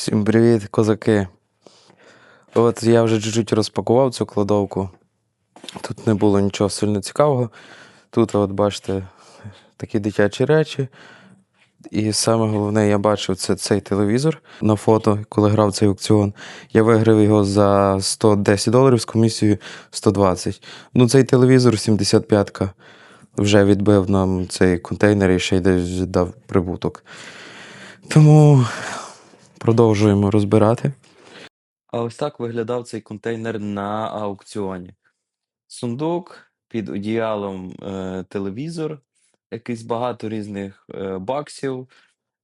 Всім привіт, козаки. От я вже чуть-чуть розпакував цю кладовку. Тут не було нічого сильно цікавого. Тут, от бачите, такі дитячі речі. І саме головне, я бачив це цей телевізор на фото, коли грав цей аукціон. Я виграв його за 110 доларів з комісією 120. Ну, цей телевізор 75-ка вже відбив нам цей контейнер і ще й десь дав прибуток. Тому продовжуємо розбирати. А ось так виглядав цей контейнер на аукціоні. Сундук під одіялом е, телевізор, якийсь багато різних е, баксів,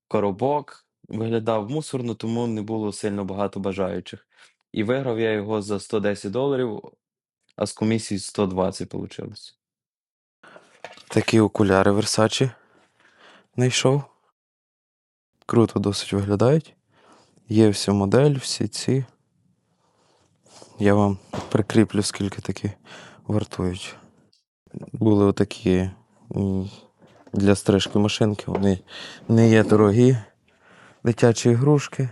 коробок. Виглядав мусорно, тому не було сильно багато бажаючих. І виграв я його за 110 доларів, а з комісії 120 вийшло. Такі окуляри Versace знайшов. Круто досить виглядають. Є всі модель, всі ці. Я вам прикріплю, скільки такі вартують. Були отакі для стрижки машинки, вони не є дорогі, дитячі ігрушки.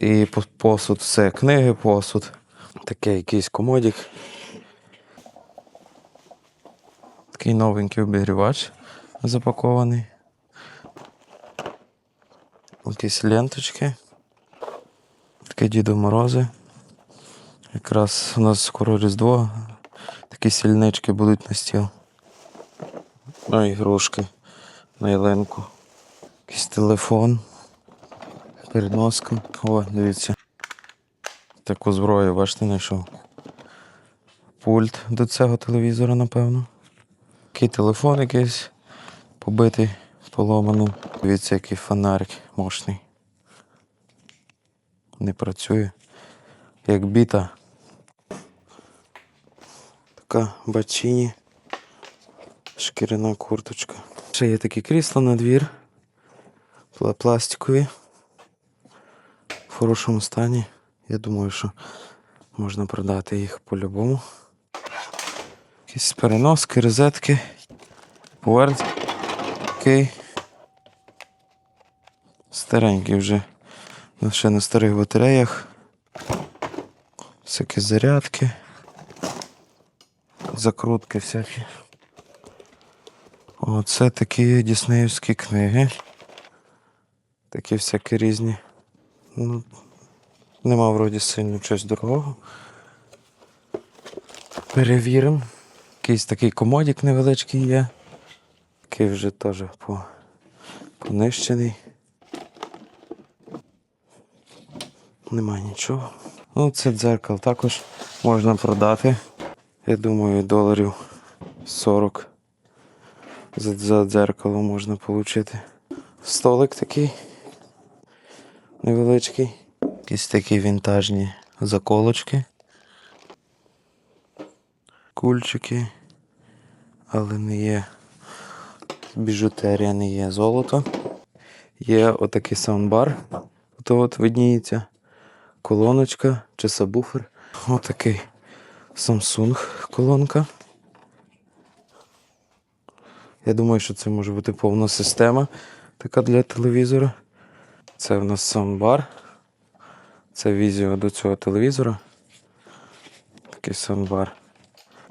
І посуд, все, книги, посуд. Такий якийсь комодік. Такий новенький обігрівач запакований. Якісь ленточки. Таке Діду Морози. Якраз у нас скоро Різдво. Такі сільнички будуть на стіл. Ну, ігрушки на ялинку. Якийсь телефон. Переноска. О, дивіться. Таку зброю, бачите, знайшов. Пульт до цього телевізора, напевно. Такий телефон якийсь побитий, поломаний. Дивіться, який фонарик мощний. Не працює. Як біта. Така бачині. Шкіряна курточка. Ще є такі крісла на двір. Пластикові. В хорошому стані. Я думаю, що можна продати їх по-любому. Якісь переноски, розетки. Поверт. Окей. Старенький вже. Ну, Ще на старих батареях. Всякі зарядки. Закрутки всякі. Оце такі діснеївські книги. Такі всякі різні. Ну, нема вроді сильно чогось дорогого. Перевіримо. Якийсь такий комодік невеличкий є. Такий вже теж по... понищений. Нема нічого. Ну, це дзеркало також можна продати. Я думаю, доларів 40 за, дзеркало можна отримати. Столик такий невеличкий. Якісь такі вінтажні заколочки. Кульчики. Але не є біжутерія, не є золото. Є отакий саундбар. Ото от видніється колоночка чи сабвуфер. Отакий Samsung колонка. Я думаю, що це може бути повна система така для телевізора. Це в нас саундбар. Це візіо до цього телевізора. Такий саундбар.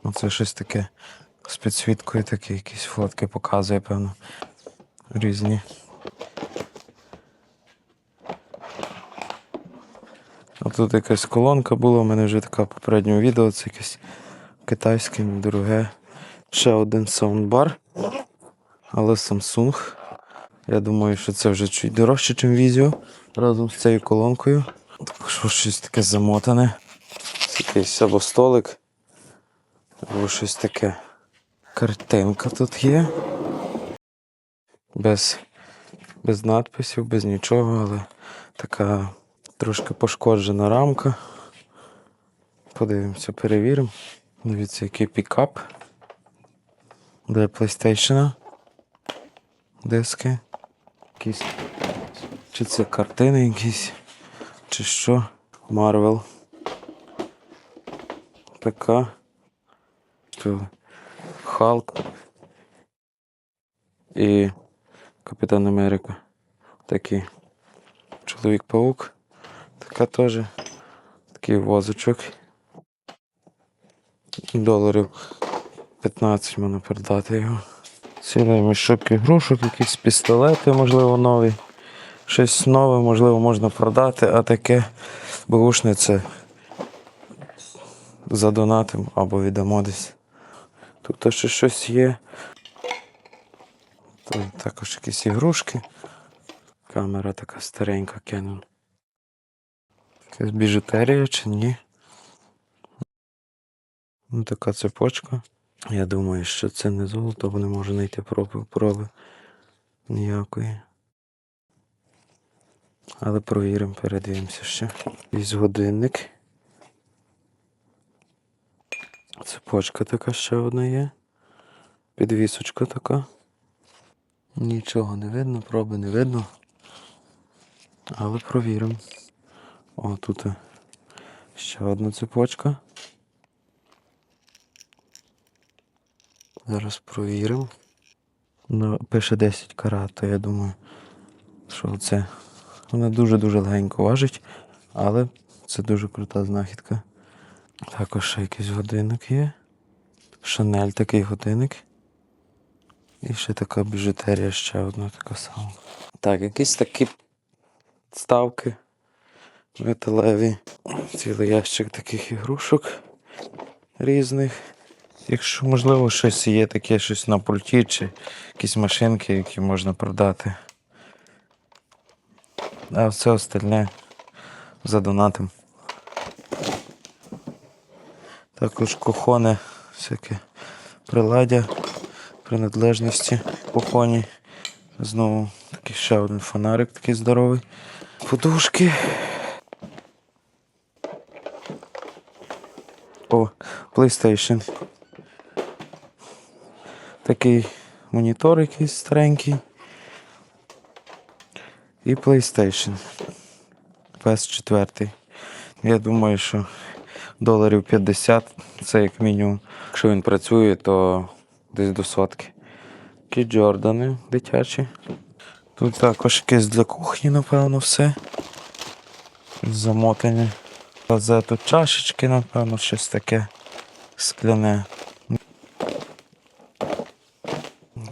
Оце щось таке з підсвіткою, такі якісь фотки показує, певно. Різні. А тут якась колонка була, у мене вже така в попередньому відео, це якесь китайське, недороге. Ще один саундбар, але Samsung. Я думаю, що це вже чуть дорожче, ніж візіо разом з цією колонкою. Також щось таке замотане. Якийсь або столик, або щось таке. Картинка тут є. Без, без надписів, без нічого, але така трошки пошкоджена рамка. Подивимося, перевіримо. Дивіться, який пікап. Для PlayStation. Диски. Якісь. Чи це картини якісь, чи що. Марвел. ПК. Халк. І Капітан Америка. Такі. Чоловік-паук. Така теж. Такий возочок. Доларів 15 можна продати його. Цілий мішок ігрушок, якісь пістолети, можливо, нові. Щось нове, можливо, можна продати, а таке бушне це задонатим або віддамо десь. Тут ще щось є. Тут також якісь ігрушки. Камера така старенька Canon. Якась біжутерія чи ні? Ну, така цепочка. Я думаю, що це не золото, бо не можу знайти проби, проби ніякої. Але провіримо, передивимося ще. Якийсь годинник. Цепочка така ще одна є. Підвісочка така. Нічого не видно, проби не видно. Але провіримо. О, тут ще одна цепочка. Зараз провіримо. Ну, пише 10 карат, то я думаю, що це. Вона дуже-дуже легенько важить, але це дуже крута знахідка. Також ще якийсь годинник є. Шанель такий годинник. І ще така біжутерія, ще одна така сама. Так, якісь такі ставки металеві. Цілий ящик таких ігрушок різних. Якщо, можливо, щось є таке, щось на пульті, чи якісь машинки, які можна продати. А все остальне задонатим. Також кохоне, всяке приладдя, принадлежності кохоні. Знову такий ще один фонарик такий здоровий. Подушки. О, PlayStation. Такий монітор якийсь старенький. І PlayStation. PS4. Я думаю, що доларів 50 це як мінімум. Якщо він працює, то десь до сотки. Такі Джордани дитячі. Тут також якесь для кухні, напевно, все. Замотане. Це тут чашечки, напевно, щось таке скляне.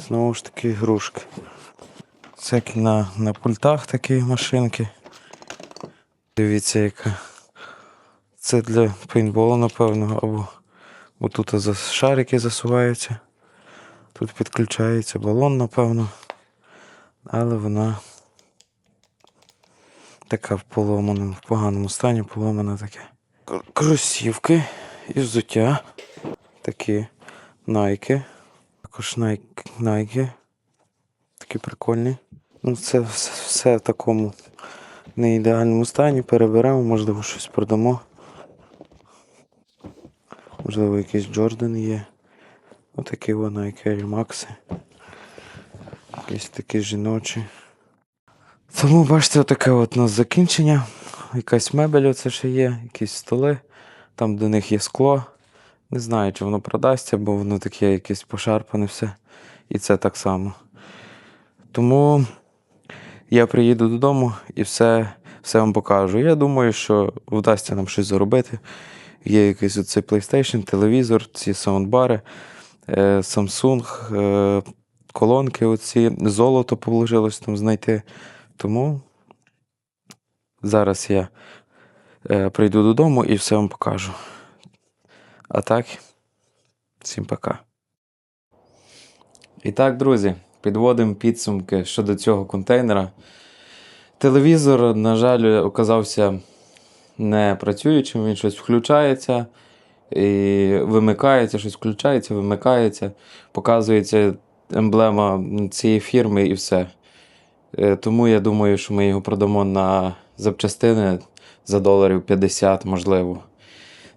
Знову ж таки ігрушки. Всякі на, на пультах такі машинки. Дивіться, яка. Це для пейнтболу, напевно, або бо тут шарики засуваються. Тут підключається балон, напевно. Але вона така в поломаному, в поганому стані, поломана таке. Кросівки і взуття. Такі найки. Також найки. Такі прикольні. Ну, це все, все в такому не ідеальному стані. Переберемо, можливо, щось продамо. Можливо, якийсь Джордан є. Отакі Nike Air Max. Якісь такі жіночі. Тому бачите, отаке от у нас закінчення. Якась мебель оце ще є, якісь столи, там до них є скло. Не знаю, чи воно продасться, бо воно таке якесь пошарпане все. І це так само. Тому я приїду додому і все, все вам покажу. Я думаю, що вдасться нам щось заробити. Є якийсь оцей PlayStation, телевізор, ці саундбари, е, Samsung, е, колонки, оці, золото положилось там знайти. Тому зараз я е, прийду додому і все вам покажу. А так, всім пока. І так, друзі, підводимо підсумки щодо цього контейнера. Телевізор, на жаль, оказався не працюючим, він щось включається і вимикається, щось включається, вимикається, показується емблема цієї фірми і все. Е, Тому я думаю, що ми його продамо на запчастини за доларів 50, можливо.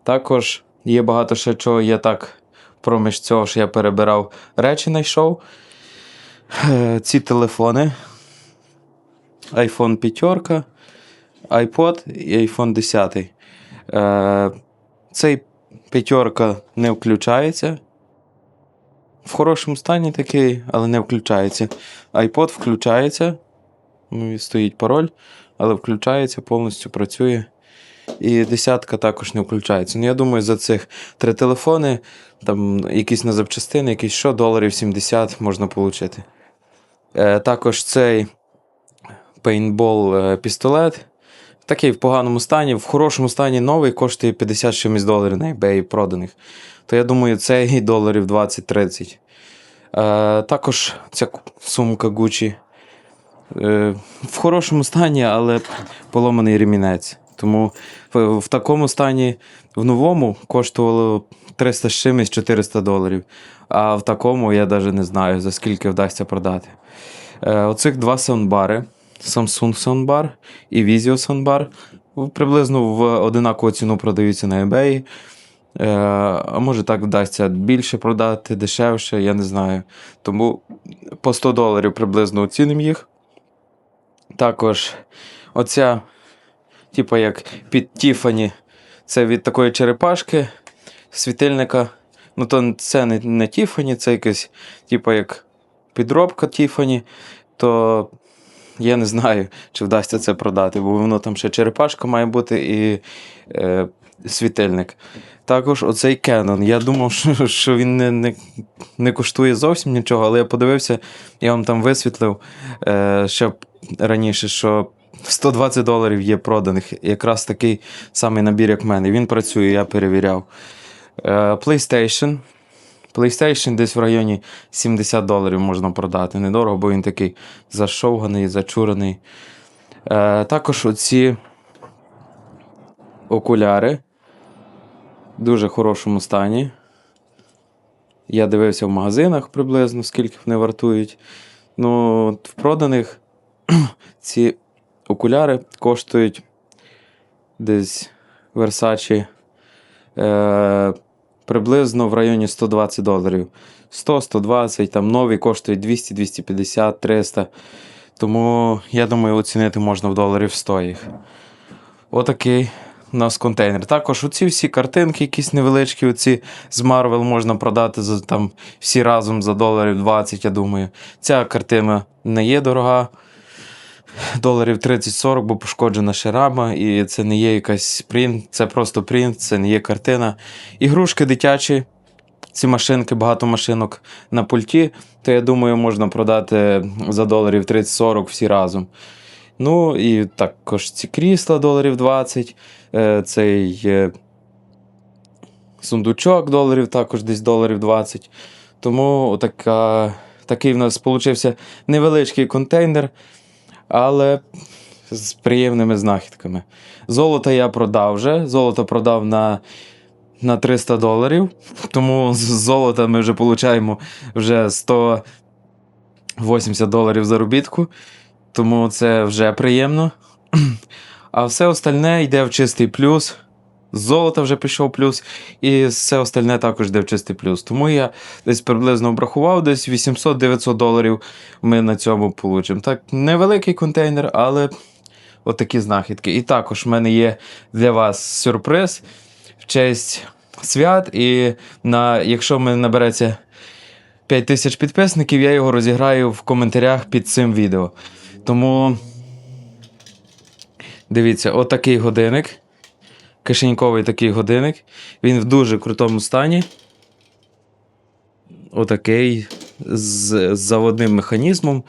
Також є багато ще чого я так проміж цього, що я перебирав речі, знайшов. Е, Ці телефони. iPhone 5, iPod і iPhone 10. Е, Цей п'ятерка не включається. В хорошому стані такий, але не включається. iPod включається. Ну, і стоїть пароль. але включається, повністю працює. І десятка також не включається. Ну, я думаю, за цих три телефони, там якісь на запчастини, якісь що, доларів 70 можна отримати. Е, також цей пейнтбол е, пістолет. Такий в поганому стані, в хорошому стані новий коштує 50 чимось доларів на eBay проданих. То я думаю, цей доларів 20-30. Е, також ця сумка Gucci. Е, в хорошому стані, але поломаний ремінець. Тому в, такому стані в новому коштувало 300 з чимось 400 доларів. А в такому я навіть не знаю, за скільки вдасться продати. Е, оцих два саундбари. Samsung Soundbar і Vizio Soundbar. Приблизно в одинакову ціну продаються на eBay. Е, а може так вдасться більше продати, дешевше, я не знаю. Тому по 100 доларів приблизно оцінимо їх. Також оця, типу як під Тіфані, це від такої черепашки, світильника. Ну, то це не, не Тіфані, це якась, типу як підробка Тіфані, то я не знаю, чи вдасться це продати, бо воно там ще черепашка має бути і е, світильник. Також оцей Canon. Я думав, що, що він не, не, не коштує зовсім нічого, але я подивився, я вам там висвітлив е, ще раніше, що 120 доларів є проданих. Якраз такий самий набір, як в мене. Він працює, я перевіряв. Е, PlayStation. PlayStation десь в районі 70 доларів можна продати. Недорого, бо він такий зашовганий, зачурений. Е, також оці окуляри дуже хорошому стані. Я дивився в магазинах приблизно, скільки вони вартують. Ну, в проданих ці окуляри коштують десь Versace е, приблизно в районі 120 доларів. 100-120, там нові коштують 200, 250, 300. Тому я думаю, оцінити можна в доларів 100 їх. Отакий у нас контейнер. Також оці всі картинки, якісь невеличкі, оці з Marvel можна продати за там всі разом за доларів 20, я думаю. Ця картина не є дорога. Доларів 30-40, бо пошкоджена ще і це не є якась принт, це просто принт, це не є картина. Ігрушки дитячі, ці машинки, багато машинок на пульті, то я думаю, можна продати за доларів 30-40 всі разом. Ну і також ці крісла доларів 20, е, цей е, сундучок доларів також десь доларів 20. Тому отака, такий в нас получився невеличкий контейнер, але з приємними знахідками. Золото я продав вже. Золото продав на, на 300 доларів. Тому з золота ми вже получаємо вже 180 доларів заробітку. Тому це вже приємно. А все остальне йде в чистий плюс. З золота вже пішов плюс, і все остальне також йде в чистий плюс. Тому я десь приблизно обрахував, десь 800-900 доларів ми на цьому получимо. Так, невеликий контейнер, але отакі знахідки. І також в мене є для вас сюрприз в честь свят. І на, якщо в мене набереться 5 тисяч підписників, я його розіграю в коментарях під цим відео. Тому дивіться, отакий годинник. Кишеньковий такий годинник. Він в дуже крутому стані. Отакий з, заводним механізмом.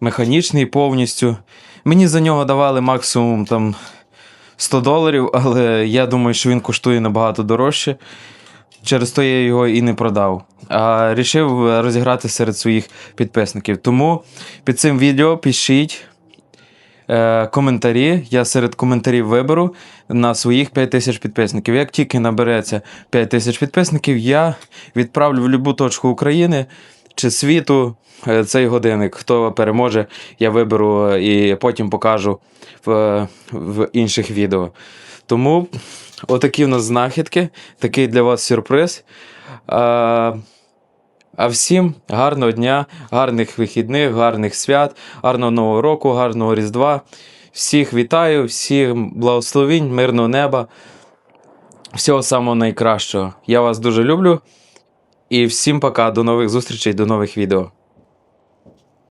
Механічний повністю. Мені за нього давали максимум там 100 доларів, але я думаю, що він коштує набагато дорожче. Через то я його і не продав. А рішив розіграти серед своїх підписників. Тому під цим відео пишіть е, коментарі. Я серед коментарів виберу на своїх 5 тисяч підписників. Як тільки набереться 5 тисяч підписників, я відправлю в будь-яку точку України чи світу е, цей годинник. Хто переможе, я виберу і потім покажу в, в інших відео. Тому отакі в нас знахідки, такий для вас сюрприз. А, а всім гарного дня, гарних вихідних, гарних свят, гарного Нового року, гарного Різдва. Всіх вітаю, всіх благословінь, мирного неба. Всього самого найкращого. Я вас дуже люблю. І всім пока, до нових зустрічей, до нових відео.